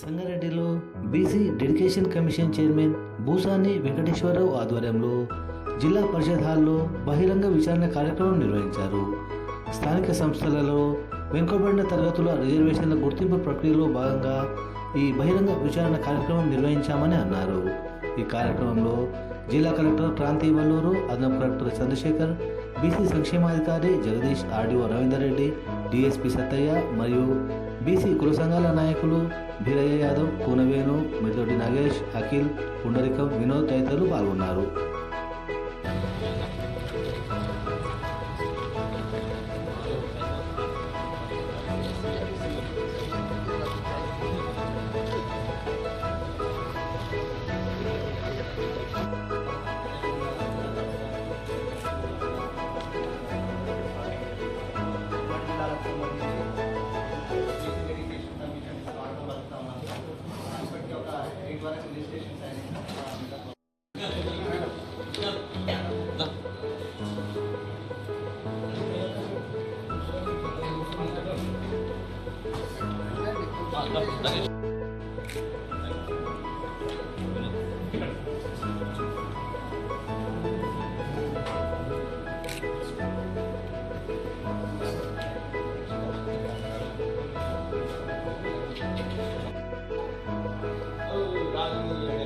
సంగారెడ్డిలో BC dedication commission chairman Bhusani Venkateswararao ఆధ్వర్యంలో జిల్లా పరిషత్ హాల్లో బహిరంగ విచారణ కార్యక్రమం నిర్వహించారు. స్థానిక సంస్థలలో వెనుకబడిన తరగతుల రిజర్వేషన్ల గుర్తింపు ప్రక్రియలో భాగంగా ఈ బహిరంగ విచారణ కార్యక్రమం నిర్వహించామని అన్నారు. ఈ కార్యక్రమంలో జిల్లా కలెక్టర్ క్రాంతి వల్లూరు అదనపు కలెక్టర్ చంద్రశేఖర్ బీసీ సంక్షేమాధికారి జగదీష్ ఆర్డీఓ రవీందర్ రెడ్డి డిఎస్పి సత్తయ్య మరియు బీసీ కుల సంఘాల నాయకులు భీరయ్య యాదవ్ కూనవేణు మెదొడి నాగేష్ అఖిల్ పుండరికం వినోద్ తదితరులు పాల్గొన్నారు.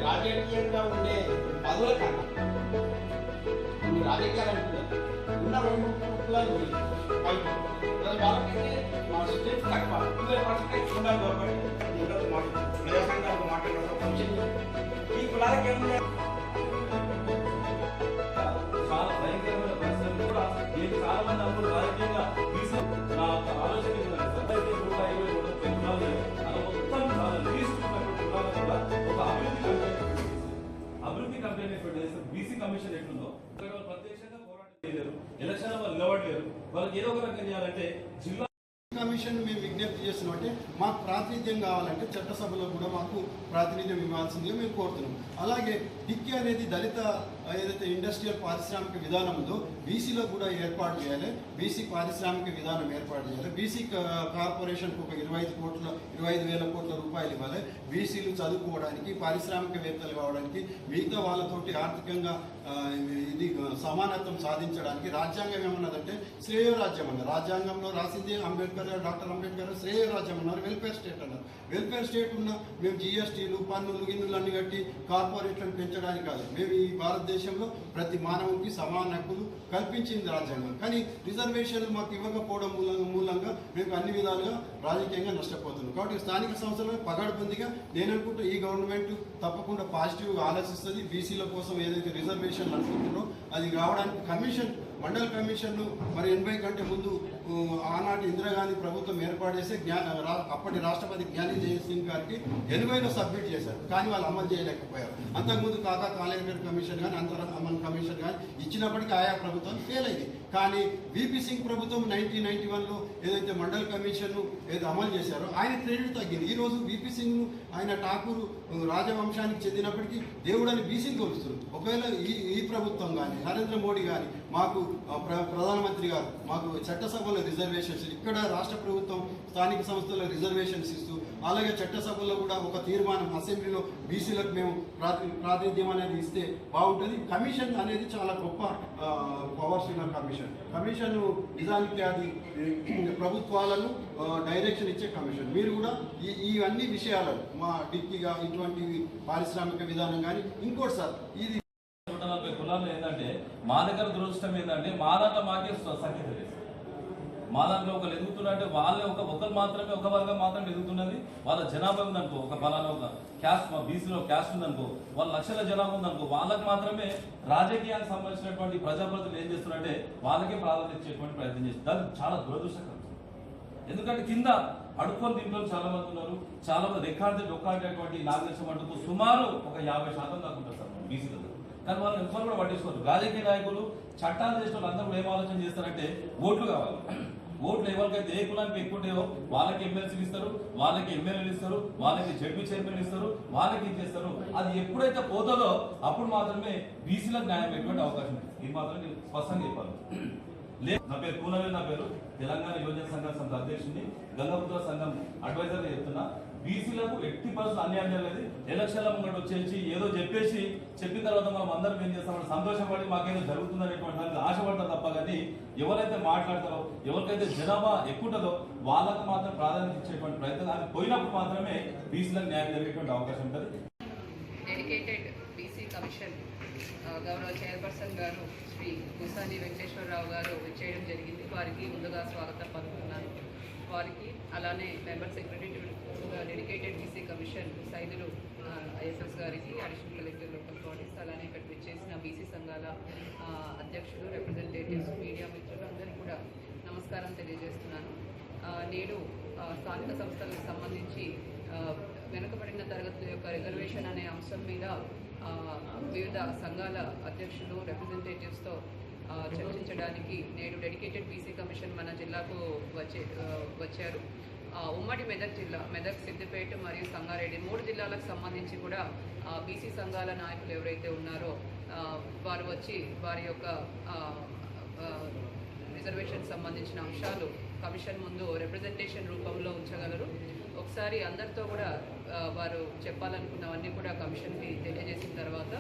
రాజకీయంగా ఉండే పదవుల కన్నా కొన్ని రాజకీయాలు అంటున్నారు ఉన్న రెండు కులాలు ఈ మొత్తం అభివృద్ధి కంపెనీ అభివృద్ధి బీసీ కమిషన్ ఎట్లుందో ఇక్కడ వాళ్ళు ప్రత్యక్షంగా పోరాటం చేయలేరు ఎలక్షన్ వాళ్ళు నిలబడలేరు. వాళ్ళకి ఏదో ఒక రకంగా చేయాలంటే జిల్లా కమిషన్ మేము విజ్ఞప్తి చేస్తున్నాం. అంటే మాకు ప్రాతినిధ్యం కావాలంటే చట్టసభలో కూడా మాకు ప్రాతినిధ్యం ఇవ్వాల్సిందిగా మేము కోరుతున్నాం. అలాగే డిక్కీ అనేది దళిత ఏదైతే ఇండస్ట్రియల్ పారిశ్రామిక విధానం ఉందో బీసీలో కూడా ఏర్పాటు చేయాలి. బీసీ పారిశ్రామిక విధానం ఏర్పాటు చేయాలి. బీసీ కార్పొరేషన్కి ఒక ఇరవై ఐదు కోట్ల ఇరవై ఐదు వేల కోట్ల రూపాయలు ఇవ్వాలి. బీసీలు చదువుకోవడానికి పారిశ్రామికవేత్తలు కావడానికి మిగతా వాళ్ళతోటి ఆర్థికంగా ఇది సమానత్వం సాధించడానికి రాజ్యాంగం ఏమన్నదంటే శ్రేయ రాజ్యం రాజ్యాంగంలో రాసింది అంబేద్కర్ గారు, డాక్టర్ అంబేద్కర్ శ్రేయరాజ్యం శ్రేయ అన్నారు వెల్ఫేర్ స్టేట్ అన్నారు. వెల్ఫేర్ స్టేట్ ఉన్న మేము జిఎస్టీలు పన్నులు గిన్నులు అన్ని కట్టి కార్పొరేట్లను పెంచడానికి కాదు. మేము ఈ భారతదేశంలో ప్రతి మానవునికి సమాన హక్కులు కల్పించింది రాజ్యాంగం. కానీ రిజర్వేషన్లు మాకు ఇవ్వకపోవడం మూలంగా మూలంగా మేము అన్ని విధాలుగా రాజకీయంగా నష్టపోతున్నాం. కాబట్టి స్థానిక సంస్థలపై పగడబందిగా నేను అనుకుంటా ఈ గవర్నమెంట్ తప్పకుండా పాజిటివ్ ఆలోచిస్తుంది. బీసీల కోసం ఏదైతే రిజర్వేషన్లు అనుకుంటున్నారో అది రావడానికి కమిషన్ మండల కమిషన్ను మరి ఎనభై కంటే ముందు ఆనాటి ఇందిరాగాంధీ ప్రభుత్వం ఏర్పాటు చేస్తే జ్ఞా అప్పటి రాష్ట్రపతి జ్ఞాని జయసింగ్ గారికి ఎనభైలో సబ్మిట్ చేశారు. కానీ వాళ్ళు అమలు చేయలేకపోయారు. అంతకుముందు కాకా కాలేకర్ కమిషన్ కానీ అంతర అమలు కమిషన్ కానీ ఇచ్చినప్పటికీ ఆయా ప్రభుత్వం ఫెయిల్ అయింది. కానీ విపి సింగ్ ప్రభుత్వం నైన్టీన్ నైన్టీ వన్లో ఏదైతే మండల కమిషన్ను ఏదో అమలు చేశారో ఆయన క్రెడిట్ తగ్గింది. ఈరోజు రోజు విపి ఆయన ఠాకూర్ రాజవంశానికి చెందినప్పటికీ దేవుడని బీసీని కొలుస్తారు ఒకవేళ ఈ ఈ ప్రభుత్వం కానీ నరేంద్ర మోడీ కానీ మాకు ప్ర- ప్రధానమంత్రి గారు మాకు చట్టసభలో రిజర్వేషన్స్ ఇక్కడ రాష్ట్ర ప్రభుత్వం స్థానిక సంస్థల రిజర్వేషన్స్ ఇస్తూ అలాగే చట్టసభలో కూడా ఒక తీర్మానం అసెంబ్లీలో బీసీలకు మేము ప్రాతి ప్రాతినిధ్యం అనేది ఇస్తే బాగుంటుంది. కమిషన్ అనేది చాలా గొప్ప పవర్స్ ఉన్న కమిషన్. కమిషన్ నిజానికి అది ప్రభుత్వాలను డైరెక్షన్ ఇచ్చే కమిషన్. మీరు కూడా ఈ ఇవన్నీ విషయాలను మా డిక్కీగా ఇటువంటి పారిశ్రామిక విధానం కానీ ఇంకోటి సార్ ఇది నలభై కులాలు ఏంటంటే మా దగ్గర దురదృష్టం ఏంటంటే మా దాంట్లో మాకే సఖ్యత సంఖ్య లేదు మా దాంట్లో ఒకరు ఎదుగుతున్నారంటే వాళ్ళే ఒక ఒకరు మాత్రమే ఒక వర్గం మాత్రమే ఎదుగుతున్నది. వాళ్ళ జనాభా ఉందనుకో ఒక బలాలో ఒక క్యాస్ట్ మా బీసీలో క్యాస్ట్ ఉందనుకో వాళ్ళ లక్షల జనాభా ఉందనుకో వాళ్ళకి మాత్రమే రాజకీయానికి సంబంధించినటువంటి ప్రజాప్రతినిధులు ఏం చేస్తున్నారంటే వాళ్ళకే ప్రాధాన్యత ఇచ్చేటువంటి ప్రయత్నం చేస్తారు దానికి చాలా దురదృష్టకరం. ఎందుకంటే కింద అడుక్కొని దీంట్లో చాలా మంది ఉన్నారు. చాలా మంది రికార్డు డొక్కాడేటువంటి నాగేశ్వరం అంటూ సుమారు ఒక యాభై శాతం దాకా ఉంటారు సార్ బీసీలలో దాని వాళ్ళు ఎవరు కూడా పట్టించుకోరు రాజకీయ నాయకులు చట్టాలు చేసిన వాళ్ళు అందరూ కూడా ఏం ఆలోచన చేస్తారంటే ఓట్లు కావాలి. ఓట్లు ఎవరికైతే ఏ కులానికి ఎక్కువ ఉంటాయో వాళ్ళకి ఎమ్మెల్సీలు ఇస్తారు వాళ్ళకి ఎమ్మెల్యేలు ఇస్తారు వాళ్ళకి జడ్పీ చైర్మన్ ఇస్తారు వాళ్ళకి ఇది చేస్తారు. అది ఎప్పుడైతే పోతుందో అప్పుడు మాత్రమే బీసీలకు న్యాయం ఎటువంటి అవకాశం ఉంది. ఇది మాత్రం నేను స్పష్టంగా చెప్పాలి. లేదు నా పేరు పూనవే నా పేరు తెలంగాణ యువజన సంఘం సంఘ అధ్యక్షుడిని గంగాపుత్ర సంఘం అడ్వైజర్గా చెప్తున్నా. బీసీలకు ఎట్టి పరిస్థితులు అన్యాయం జరగలేదు. ఎలక్షన్ల ముంగట వచ్చేసి ఏదో చెప్పేసి చెప్పిన తర్వాత మనం అందరం ఏం చేస్తామని సంతోషపడి మాకేదో జరుగుతుందనేటువంటి దానికి ఆశపడతారు తప్ప కానీ ఎవరైతే మాట్లాడతారో ఎవరికైతే జనాభా ఎక్కువ ఉంటుందో వాళ్ళకు మాత్రం ప్రాధాన్యత ఇచ్చేటువంటి ప్రయత్నం అది పోయినప్పుడు మాత్రమే బీసీలకు న్యాయం జరిగేటువంటి అవకాశం ఉంటుంది. డెడికేటెడ్ బీసీ కమిషన్ గౌరవ చైర్పర్సన్ గారు శ్రీ గుసాని వెంకటేశ్వరరావు గారు చేయడం జరిగింది. వారికి ముందుగా స్వాగతం పలుకుతున్నాను. వారికి అలానే member secretary dedicated BC commission Saidulu ISS గారికి అడిషనల్ కలెక్టర్ లోకల్ బాడీస్ అలానే ఇక్కడ విచ్చేసిన బీసీ సంఘాల అధ్యక్షులు రిప్రజెంటేటివ్స్ మీడియా మిత్రులు అందరికీ కూడా నమస్కారం తెలియజేస్తున్నాను. నేడు స్థానిక సంస్థలకు సంబంధించి వెనుకబడిన తరగతుల యొక్క రిజర్వేషన్ అనే అంశం మీద వివిధ సంఘాల అధ్యక్షులు రిప్రజెంటేటివ్స్తో చర్చించడానికి నేడు డెడికేటెడ్ బీసీ కమిషన్ మన జిల్లాకు వచ్చే వచ్చారు. ఉమ్మడి మెదక్ జిల్లా మెదక్ సిద్దిపేట మరియు సంగారెడ్డి మూడు జిల్లాలకు సంబంధించి కూడా బీసీ సంఘాల నాయకులు ఎవరైతే ఉన్నారో వారు వచ్చి వారి యొక్క రిజర్వేషన్ సంబంధించిన అంశాలు కమిషన్ ముందు రిప్రజెంటేషన్ రూపంలో ఉంచగలరు. ఒకసారి అందరితో కూడా వారు చెప్పాలనుకున్నవన్నీ కూడా కమిషన్కి తెలియజేసిన తర్వాత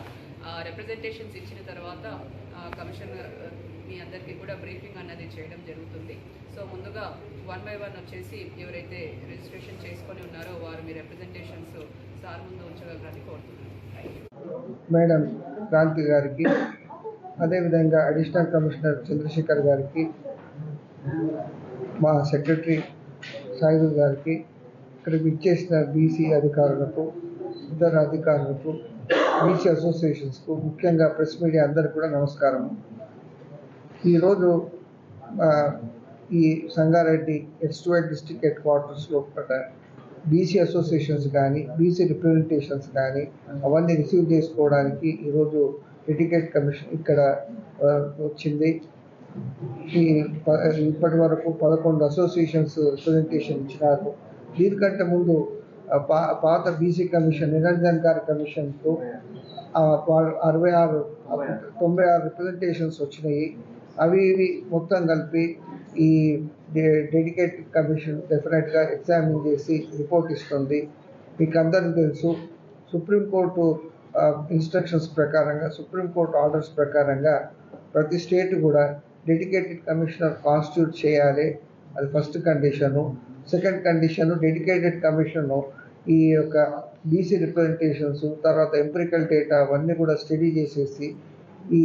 రిప్రజెంటేషన్స్ ఇచ్చిన తర్వాత కమిషన్ మీ అందరికీ కూడా బ్రీఫింగ్ అన్నది చేయడం జరుగుతుంది. సో ముందుగా వన్ బై వన్ వచ్చేసి ఎవరైతే రిజిస్ట్రేషన్ చేసుకొని ఉన్నారో వారు మీ రిప్రజెంటేషన్స్ సార్ ముందు ఉంచగలరని కోరుతున్నాను. మేడం క్రాంతి గారికి అదేవిధంగా అడిషనల్ కమిషనర్ చంద్రశేఖర్ గారికి మా సెక్రటరీ సాయుధు గారికి ఇక్కడికి ఇచ్చేసిన బీసీ అధికారులకు ఇతర అధికారులకు బీసీ అసోసియేషన్స్కు ముఖ్యంగా ప్రెస్ మీడియా అందరికీ కూడా నమస్కారం. ఈరోజు ఈ సంగారెడ్డి ఎస్టువైట్ డిస్టిక్ హెడ్ క్వార్టర్స్లో బీసీ అసోసియేషన్స్ కానీ బీసీ రిప్రజెంటేషన్స్ కానీ అవన్నీ రిసీవ్ చేసుకోవడానికి ఈరోజు ఎటికెట్ కమిషన్ ఇక్కడ వచ్చింది. ఈ ప- ఇప్పటి వరకు పదకొండు అసోసియేషన్స్ రిప్రజెంటేషన్ ఇచ్చినారు. దీనికంటే ముందు పా పాత బీసీ కమిషన్ నిరంజన్ గారి కమిషన్కు అరవై ఆరు తొంభై ఆరు రిప్రజెంటేషన్స్ వచ్చినాయి. అవి ఇవి మొత్తం కలిపి ఈ డెడికేటెడ్ కమిషన్ డెఫినెట్గా ఎగ్జామిన్ చేసి రిపోర్ట్ ఇస్తుంది. మీకు అందరికీ తెలుసు సుప్రీంకోర్టు ఇన్స్ట్రక్షన్స్ ప్రకారంగా సుప్రీంకోర్టు ఆర్డర్స్ ప్రకారంగా ప్రతి స్టేట్ కూడా డెడికేటెడ్ కమిషనర్ కాన్స్టిట్యూట్ చేయాలి. అది first condition. Second condition dedicated commission ఈ యొక్క బీసీ రిప్రజెంటేషన్స్ తర్వాత ఎంపిరికల్ డేటా అవన్నీ కూడా స్టడీ చేసేసి ఈ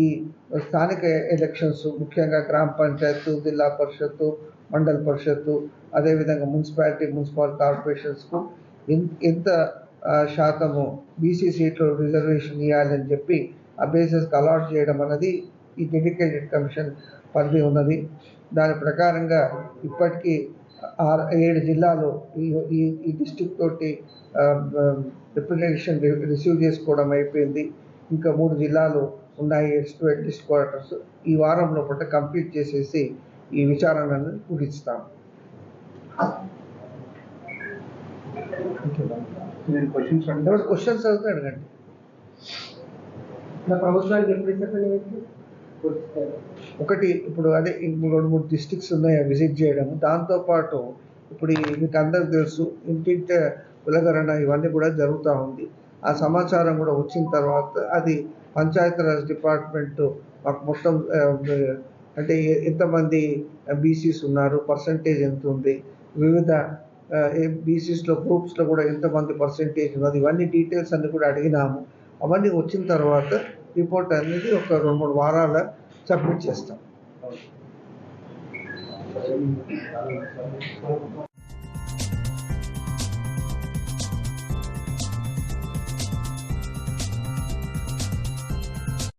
స్థానిక ఎలక్షన్స్ ముఖ్యంగా గ్రామ పంచాయత్ జిల్లా పరిషత్తు మండల పరిషత్తు అదేవిధంగా మున్సిపాలిటీ మున్సిపల్ కార్పొరేషన్స్కు ఎంత శాతము బీసీ సీట్లు రిజర్వేషన్ ఇవ్వాలని చెప్పి ఆ బేసిస్కి అలాట్ చేయడం అన్నది ఈ డెడికేటెడ్ కమిషన్ పరిధి ఉన్నది. దాని ప్రకారంగా ఇప్పటికీ ఆరు ఏడు జిల్లాలు ఈ ఈ ఈ డిస్టిక్ తోటి రిప్రజెంటేషన్ రిసీవ్ చేసుకోవడం అయిపోయింది. ఇంకా మూడు జిల్లాలు ఉన్నాయి ఎస్టువేట్ డిస్క్ క్వార్టర్స్ ఈ వారంలో పూట కంప్లీట్ చేసేసి ఈ విచారణను ముగిస్తాం క్వశ్చన్స్ అడగండి. ప్రభుత్వానికి ఎప్పుడు ఒకటి ఇప్పుడు అదే రెండు మూడు డిస్ట్రిక్ట్స్ ఉన్నాయి అవి విజిట్ చేయడం దాంతోపాటు ఇప్పుడు మీకు అందరికి తెలుసు ఇంటింట కులగరణ ఇవన్నీ కూడా జరుగుతూ ఉంది. ఆ సమాచారం కూడా వచ్చిన తర్వాత అది పంచాయతీరాజ్ డిపార్ట్మెంట్ మాకు మొత్తం అంటే ఎంతమంది బీసీస్ ఉన్నారు పర్సంటేజ్ ఎంత ఉంది వివిధ బీసీస్లో గ్రూప్స్లో కూడా ఎంతమంది పర్సంటేజ్ ఉన్నది ఇవన్నీ డీటెయిల్స్ అన్ని కూడా అడిగినాము. అవన్నీ వచ్చిన తర్వాత రిపోర్ట్ అనేది ఒక రెండు మూడు వారాల సబ్మిట్ చేస్తాం.